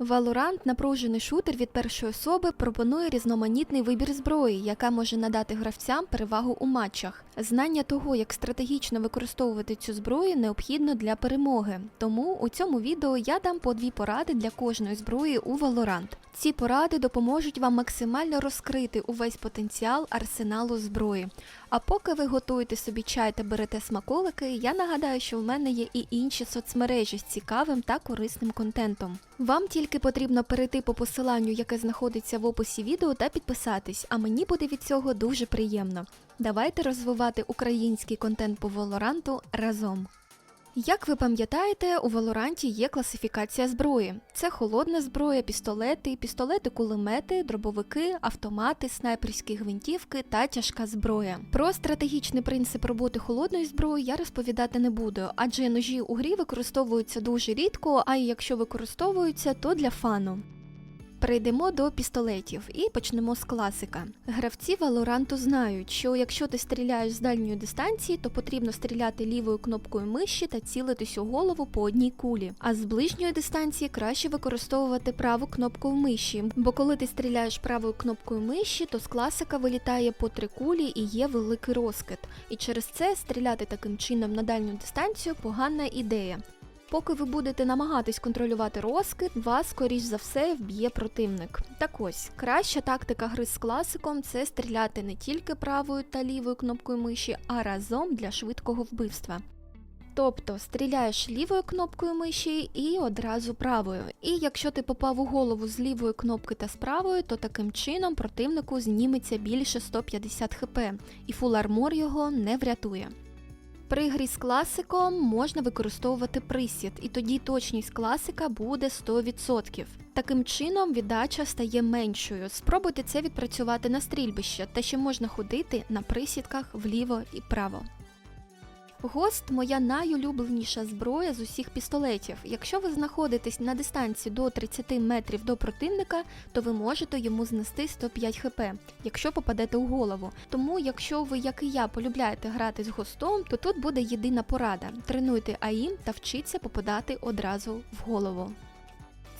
Valorant, напружений шутер від першої особи, пропонує різноманітний вибір зброї, яка може надати гравцям перевагу у матчах. Знання того, як стратегічно використовувати цю зброю, необхідно для перемоги. Тому у цьому відео я дам по дві поради для кожної зброї у Valorant. Ці поради допоможуть вам максимально розкрити увесь потенціал арсеналу зброї. А поки ви готуєте собі чай та берете смаколики, я нагадаю, що в мене є і інші соцмережі з цікавим та корисним контентом. Вам тільки потрібно перейти по посиланню, яке знаходиться в описі відео, та підписатись, а мені буде від цього дуже приємно. Давайте розвивати український контент по Волоранту разом. Як ви пам'ятаєте, у Валоранті є класифікація зброї: це холодна зброя, пістолети, пістолети-кулемети, дробовики, автомати, снайперські гвинтівки та тяжка зброя. Про стратегічний принцип роботи холодної зброї я розповідати не буду, адже ножі у грі використовуються дуже рідко, а і якщо використовуються, то для фану. Перейдемо до пістолетів і почнемо з класика. Гравці Валоранту знають, що якщо ти стріляєш з дальньої дистанції, то потрібно стріляти лівою кнопкою миші та цілитись у голову по одній кулі. А з ближньої дистанції краще використовувати праву кнопку в миші, бо коли ти стріляєш правою кнопкою миші, то з класика вилітає по три кулі і є великий розкид. І через це стріляти таким чином на дальню дистанцію погана ідея. Поки ви будете намагатись контролювати розкид, вас, скоріш за все, вб'є противник. Так ось, краща тактика гри з класиком це стріляти не тільки правою та лівою кнопкою миші, а разом для швидкого вбивства. Тобто стріляєш лівою кнопкою миші і одразу правою. І якщо ти попав у голову з лівої кнопки та з правої, то таким чином противнику зніметься більше 150 хп, і фул армор його не врятує. При грі з класиком можна використовувати присід, і тоді точність класика буде 100%. Таким чином віддача стає меншою. Спробуйте це відпрацювати на стрільбище, та ще можна ходити на присідках вліво і право. Гост моя найулюбленіша зброя з усіх пістолетів. Якщо ви знаходитесь на дистанції до 30 метрів до противника, то ви можете йому знести 105 хп, якщо попадете у голову. Тому, якщо ви, як і я, полюбляєте грати з гостом, то тут буде єдина порада: тренуйте АІМ та вчіться попадати одразу в голову.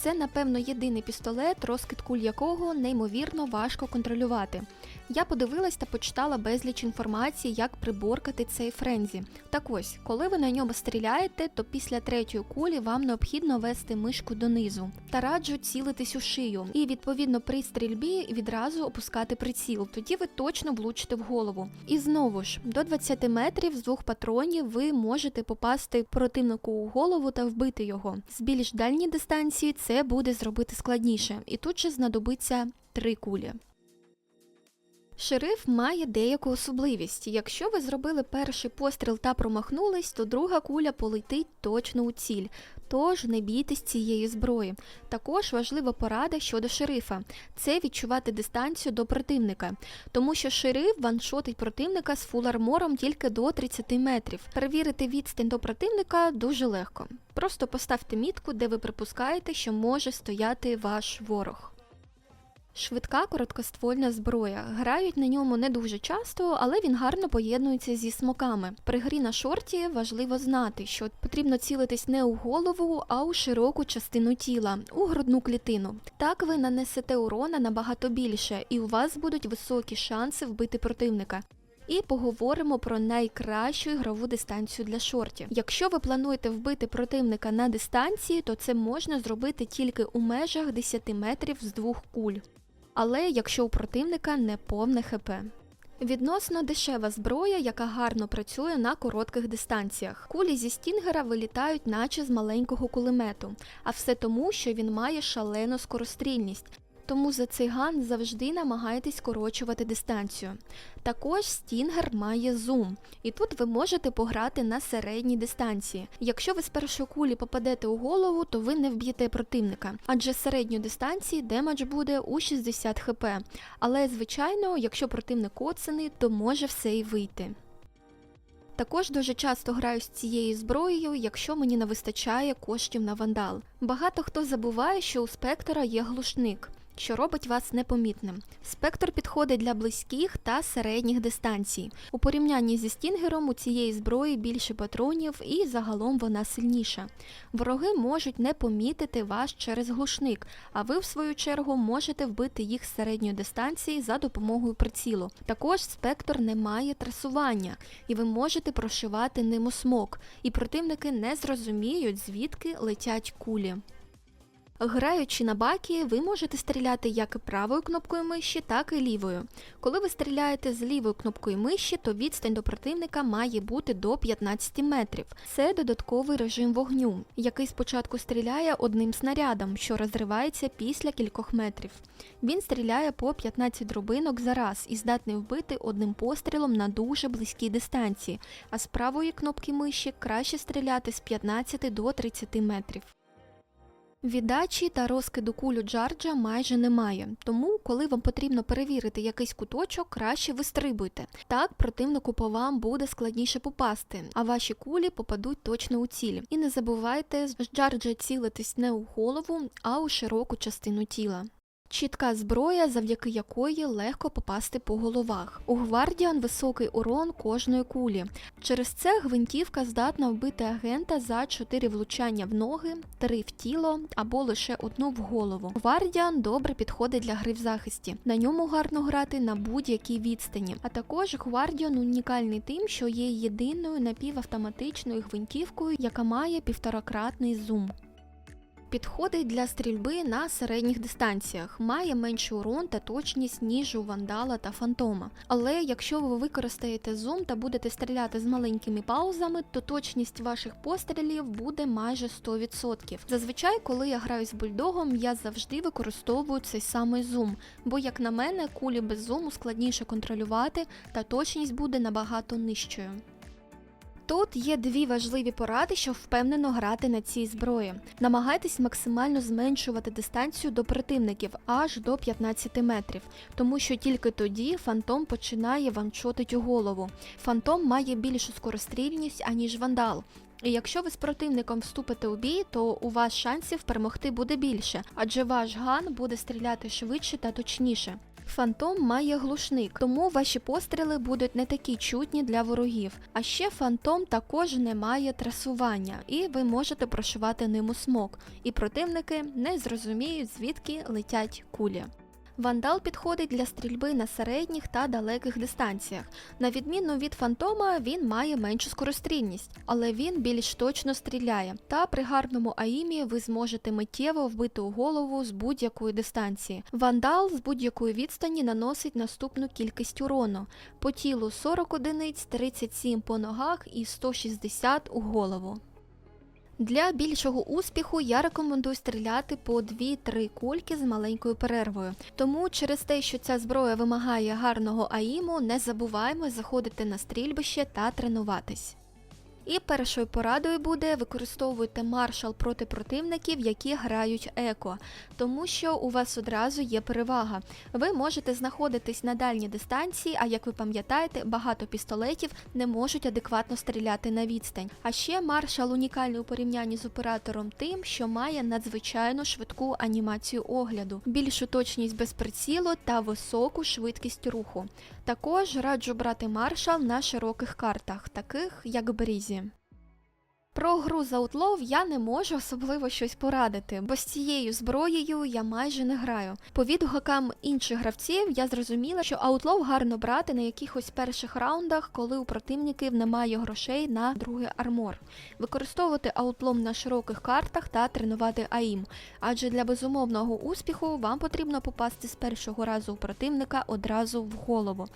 Це, напевно, єдиний пістолет, розкид куль якого неймовірно важко контролювати. Я подивилась та почитала безліч інформації, як приборкати цей френзі. Так ось, коли ви на ньому стріляєте, то після третьої кулі вам необхідно вести мишку донизу та раджу цілитись у шию. І відповідно при стрільбі відразу опускати приціл. Тоді ви точно влучите в голову. І знову ж до 20 метрів з двох патронів ви можете попасти противнику у голову та вбити його. З більш дальній дистанції це буде зробити складніше, і тут же знадобиться три кулі. Шериф має деяку особливість. Якщо ви зробили перший постріл та промахнулись, то друга куля полетить точно у ціль. Тож не бійтесь цієї зброї. Також важлива порада щодо шерифа це відчувати дистанцію до противника, тому що шериф ваншотить противника з фул-армором тільки до 30 метрів. Перевірити відстань до противника дуже легко. Просто поставте мітку, де ви припускаєте, що може стояти ваш ворог. Швидка короткоствольна зброя. Грають на ньому не дуже часто, але він гарно поєднується зі смоками. При грі на шорті важливо знати, що потрібно цілитись не у голову, а у широку частину тіла, у грудну клітину. Так ви нанесете урона набагато більше, і у вас будуть високі шанси вбити противника. І поговоримо про найкращу ігрову дистанцію для шортів. Якщо ви плануєте вбити противника на дистанції, то це можна зробити тільки у межах 10 метрів з двох куль. Але якщо у противника не повне ХП. Відносно дешева зброя, яка гарно працює на коротких дистанціях. Кулі зі стінгера вилітають наче з маленького кулемету, а все тому, що він має шалену скорострільність. Тому за цей ган завжди намагайтесь скорочувати дистанцію. Також стінгер має зум, і тут ви можете пограти на середній дистанції. Якщо ви з першої кулі попадете у голову, то ви не вб'єте противника, адже з середньої дистанції демедж буде у 60 хп. Але, звичайно, якщо противник оцений, то може все і вийти. Також дуже часто граю з цією зброєю, якщо мені не вистачає коштів на вандал. Багато хто забуває, що у спектора є глушник. Що робить вас непомітним. Спектр підходить для близьких та середніх дистанцій. У порівнянні зі стінгером у цієї зброї більше патронів і загалом вона сильніша. Вороги можуть не помітити вас через глушник, а ви, в свою чергу, можете вбити їх з середньої дистанції за допомогою прицілу. Також спектр не має трасування, і ви можете прошивати ним у смок, і противники не зрозуміють, звідки летять кулі. Граючи на бакі, ви можете стріляти як правою кнопкою миші, так і лівою. Коли ви стріляєте з лівою кнопкою миші, то відстань до противника має бути до 15 метрів. Це додатковий режим вогню, який спочатку стріляє одним снарядом, що розривається після кількох метрів. Він стріляє по 15 дробинок за раз і здатний вбити одним пострілом на дуже близькій дистанції, а з правої кнопки миші краще стріляти з 15 до 30 метрів. Віддачі та розкиду кулю Джарджа майже немає, тому, коли вам потрібно перевірити якийсь куточок, краще вистрибуйте. Так противнику по вам буде складніше попасти, а ваші кулі попадуть точно у ціль. І не забувайте з Джарджа цілитись не у голову, а у широку частину тіла. Чітка зброя, завдяки якої легко попасти по головах. У гвардіан високий урон кожної кулі. Через це гвинтівка здатна вбити агента за 4 влучання в ноги, 3 в тіло або лише одну в голову. Гвардіан добре підходить для гри в захисті. На ньому гарно грати на будь-якій відстані. А також гвардіан унікальний тим, що є єдиною напівавтоматичною гвинтівкою, яка має півторакратний зум. Підходить для стрільби на середніх дистанціях, має менший урон та точність, ніж у вандала та фантома. Але якщо ви використаєте зум та будете стріляти з маленькими паузами, то точність ваших пострілів буде майже 100%. Зазвичай, коли я граю з бульдогом, я завжди використовую цей самий зум, бо, як на мене, кулі без зуму складніше контролювати та точність буде набагато нижчою. Тут є дві важливі поради, щоб впевнено грати на цій зброї. Намагайтесь максимально зменшувати дистанцію до противників аж до 15 метрів, тому що тільки тоді фантом починає ваншотить у голову. Фантом має більшу скорострільність, аніж вандал. І якщо ви з противником вступите у бій, то у вас шансів перемогти буде більше, адже ваш ган буде стріляти швидше та точніше. Фантом має глушник, тому ваші постріли будуть не такі чутні для ворогів. А ще фантом також не має трасування, і ви можете прошивати ним у смок, і противники не зрозуміють, звідки летять кулі. Вандал підходить для стрільби на середніх та далеких дистанціях. На відміну від фантома, він має меншу скорострільність, але він більш точно стріляє. Та при гарному аїмі ви зможете миттєво вбити у голову з будь-якої дистанції. Вандал з будь-якої відстані наносить наступну кількість урону: по тілу 40 одиниць, 37 по ногах і 160 у голову. Для більшого успіху я рекомендую стріляти по 2-3 кульки з маленькою перервою. Тому через те, що ця зброя вимагає гарного аїму, не забуваємо заходити на стрільбище та тренуватись. І першою порадою буде використовуйте маршал проти противників, які грають еко, тому що у вас одразу є перевага. Ви можете знаходитись на дальній дистанції, а як ви пам'ятаєте, багато пістолетів не можуть адекватно стріляти на відстань. А ще маршал унікальний у порівнянні з оператором тим, що має надзвичайно швидку анімацію огляду, більшу точність без прицілу та високу швидкість руху. Також раджу брати маршал на широких картах, таких як Брізі. Про гру за Outlaw я не можу особливо щось порадити, бо з цією зброєю я майже не граю. По відгукам інших гравців я зрозуміла, що Outlaw гарно брати на якихось перших раундах, коли у противників немає грошей на другий армор. Використовувати Outlaw на широких картах та тренувати АІМ, адже для безумовного успіху вам потрібно попасти з першого разу у противника одразу в голову.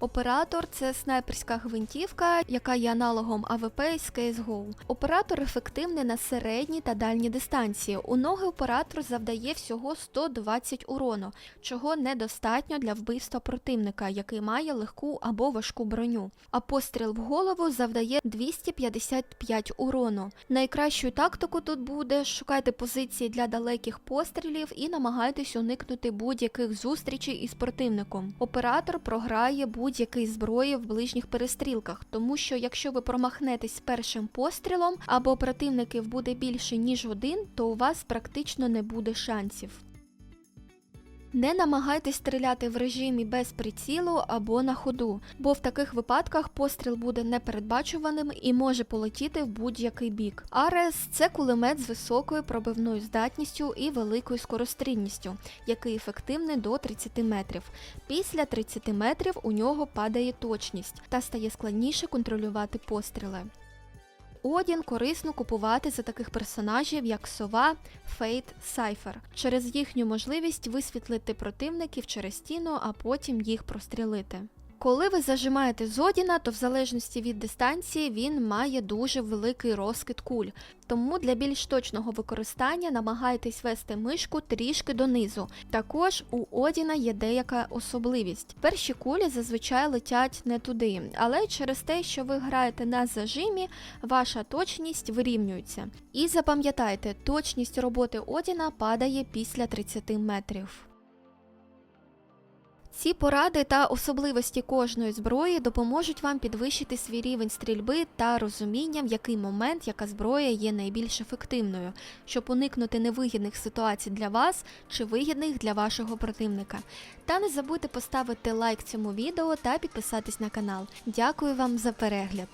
Оператор це снайперська гвинтівка, яка є аналогом АВП з CSGO. Оператор ефективний на середній та дальній дистанції. У ноги оператор завдає всього 120 урону, чого недостатньо для вбивства противника, який має легку або важку броню. А постріл в голову завдає 255 урону. Найкращою тактику тут буде шукайте позиції для далеких пострілів і намагайтесь уникнути будь-яких зустрічей із противником. Оператор програє будь будь-який зброї в ближніх перестрілках, тому що якщо ви промахнетесь першим пострілом або противників буде більше ніж один, то у вас практично не буде шансів. Не намагайтесь стріляти в режимі без прицілу або на ходу, бо в таких випадках постріл буде непередбачуваним і може полетіти в будь-який бік. Арес це кулемет з високою пробивною здатністю і великою скорострільністю, який ефективний до 30 метрів. Після 30 метрів у нього падає точність та стає складніше контролювати постріли. Одін корисно купувати за таких персонажів, як Сова, Фейт, Сайфер, через їхню можливість висвітлити противників через стіну, а потім їх прострілити. Коли ви зажимаєте Зодіна, то в залежності від дистанції він має дуже великий розкид куль. Тому для більш точного використання намагайтесь вести мишку трішки донизу. Також у Одіна є деяка особливість. Перші кулі зазвичай летять не туди, але через те, що ви граєте на зажимі, ваша точність вирівнюється. І запам'ятайте, точність роботи Одіна падає після 30 метрів. Ці поради та особливості кожної зброї допоможуть вам підвищити свій рівень стрільби та розуміння, в який момент яка зброя є найбільш ефективною, щоб уникнути невигідних ситуацій для вас чи вигідних для вашого противника. Та не забудьте поставити лайк цьому відео та підписатись на канал. Дякую вам за перегляд!